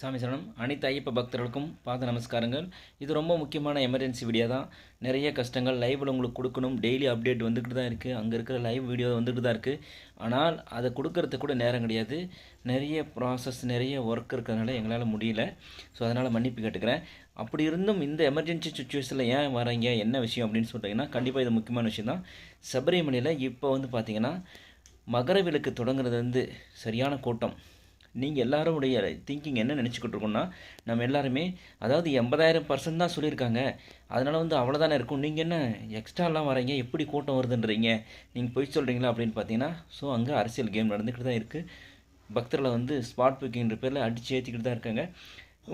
சாமி சரணம். அனைத்து ஐயப்ப பக்தர்களுக்கும் பாத நமஸ்காரங்கள். இது ரொம்ப முக்கியமான எமர்ஜென்சி வீடியோ தான். நிறைய கஷ்டங்கள் லைவில் உங்களுக்கு கொடுக்கணும். டெய்லி அப்டேட் வந்துக்கிட்டு தான் இருக்குது அங்கே இருக்கிற லைவ் வீடியோ வந்துக்கிட்டு தான் இருக்குது ஆனால் அதை கொடுக்கறதுக்கு கூட நேரம் கிடையாது. நிறைய ப்ராசஸ் நிறைய ஒர்க் இருக்கிறதுனால எங்களால் முடியல. ஸோ அதனால் மன்னிப்பு கேட்டுக்கிறேன். அப்படி இருந்தும் இந்த எமர்ஜென்சி சுச்சுவேஷனில் ஏன் வரீங்க என்ன விஷயம் அப்படின்னு சொல்லிட்டீங்கன்னா கண்டிப்பாக இது முக்கியமான விஷயம் தான். சபரிமலையில் இப்போ வந்து பார்த்திங்கன்னா மகர விளக்கு தொடங்குறது வந்து சரியான கூட்டம். நீங்கள் எல்லாருடைய திங்கிங் என்ன நினச்சிக்கிட்டு இருக்கோம்னா நம்ம எல்லாருமே அதாவது எண்பதாயிரம் பர்சன்ட் தான் சொல்லியிருக்காங்க. அதனால் வந்து அவ்வளோதானே இருக்கும். நீங்கள் என்ன எக்ஸ்ட்ராலாம் வரீங்க எப்படி கூட்டம் வருதுன்றீங்க? நீங்கள் போய் சொல்கிறீங்களா அப்படின்னு பார்த்தீங்கன்னா ஸோ அங்கே அரசியல் கேம் நடந்துக்கிட்டு தான் இருக்குது பக்தர்களை வந்து ஸ்பாட் புக்கிங்கிற பேரில் அடித்து ஏற்றிக்கிட்டு தான் இருக்காங்க.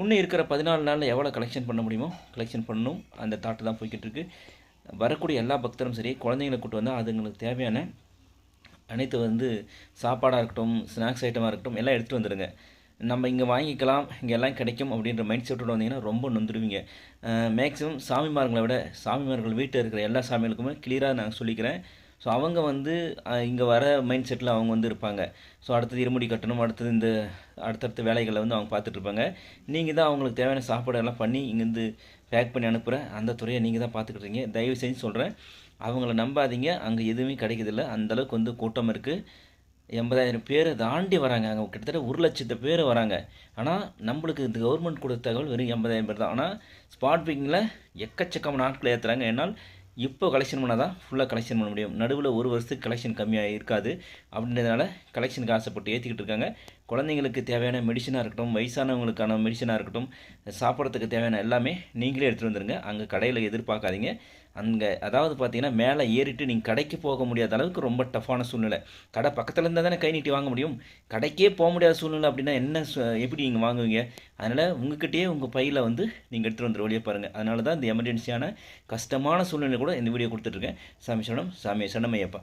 இன்னும் இருக்கிற பதினாலு நாளில் எவ்வளோ கலெக்ஷன் பண்ண முடியுமோ கலெக்ஷன் பண்ணணும். அந்த தாட்டு தான் போய்கிட்டு இருக்குது வரக்கூடிய எல்லா பக்தரும் சரி குழந்தைங்களை கூட்டு வந்தால் அதுங்களுக்கு தேவையான அனைத்து வந்து சாப்பாடாக இருக்கட்டும் ஸ்நாக்ஸ் ஐட்டமாக இருக்கட்டும் எல்லாம் எடுத்துகிட்டு வந்துடுங்க நம்ம இங்கே வாங்கிக்கலாம் இங்கே எல்லாம் கிடைக்கும் அப்படின்ற மைண்ட் செட்டோட வந்தீங்கன்னா ரொம்ப நொந்துடுவீங்க. மேக்ஸிமம் சாமிமார்களை விட சாமிமார்கள் வீட்டில் இருக்கிற எல்லா சாமிகளுக்குமே கிளியராக நான் சொல்லிக்கிறேன். ஸோ அவங்க வந்து இங்கே வர மைண்ட் செட்டில் அவங்க வந்து இருப்பாங்க. ஸோ அடுத்தது இருமுடி கட்டணும் அடுத்தது இந்த அடுத்தடுத்த வேலைகளை வந்து அவங்க பார்த்துட்ருப்பாங்க நீங்கள் தான் அவங்களுக்கு தேவையான சாப்பாடு எல்லாம் பண்ணி இங்கேருந்து பேக் பண்ணி அனுப்புகிற அந்த துறையை நீங்கள் தான் பார்த்துக்கிட்டீங்க தயவு செஞ்சு சொல்கிறேன் அவங்கள நம்பாதீங்க. அங்கே எதுவுமே கிடைக்கிறதில்ல. அந்தளவுக்கு வந்து கூட்டம் இருக்குது எண்பதாயிரம் பேரை தாண்டி வராங்க. அங்கே கிட்டத்தட்ட ஒரு லட்சத்து பேர் வராங்க. ஆனால் நம்மளுக்கு இந்த கவர்மெண்ட் கொடுத்த தகவல் வெறும் எண்பதாயிரம் பேர் தான். ஆனால் ஸ்பாட் பிக்கிங்கில் எக்கச்சக்கமான ஆட்களை ஏற்றுறாங்க என்னால் இப்போ கலெக்ஷன் பண்ணால் தான் ஃபுல்லாக கலெக்ஷன் பண்ண முடியும். நடுவில் ஒரு வருஷத்துக்கு கலெக்ஷன் கம்மியாக இருக்காது. அப்படின்றதுனால கலெக்ஷனுக்கு ஆசைப்பட்டு ஏற்றிக்கிட்டு இருக்காங்க. குழந்தைங்களுக்கு தேவையான மெடிசனாக இருக்கட்டும் வயசானவங்களுக்கான மெடிசனாக இருக்கட்டும் சாப்பிட்றதுக்கு தேவையான எல்லாமே நீங்களே எடுத்துகிட்டு வந்துடுங்க அங்கே கடையில் எதிர்பார்க்காதீங்க. அங்கே அதாவது பார்த்தீங்கன்னா மேலே ஏறிட்டு நீங்கள் கடைக்கு போக முடியாத அளவுக்கு ரொம்ப டஃப்பான சூழ்நிலை. கடை பக்கத்தில் இருந்தால் தானே கை நீட்டி வாங்க முடியும். கடைக்கே போக முடியாத சூழ்நிலை அப்படின்னா என்ன எப்படி நீங்கள் வாங்குவீங்க? அதனால் உங்ககிட்டயே உங்கள் பையில் வந்து நீங்கள் எடுத்துகிட்டு வந்துடுற வழியை பாருங்கள் அதனால தான் இந்த எமர்ஜென்சியான கஷ்டமான சூழ்நிலை கூட கூட இந்த வீடியோ கொடுத்துட்ருக்கேன் சாமி சரணம் சாமி சரணமையப்பா.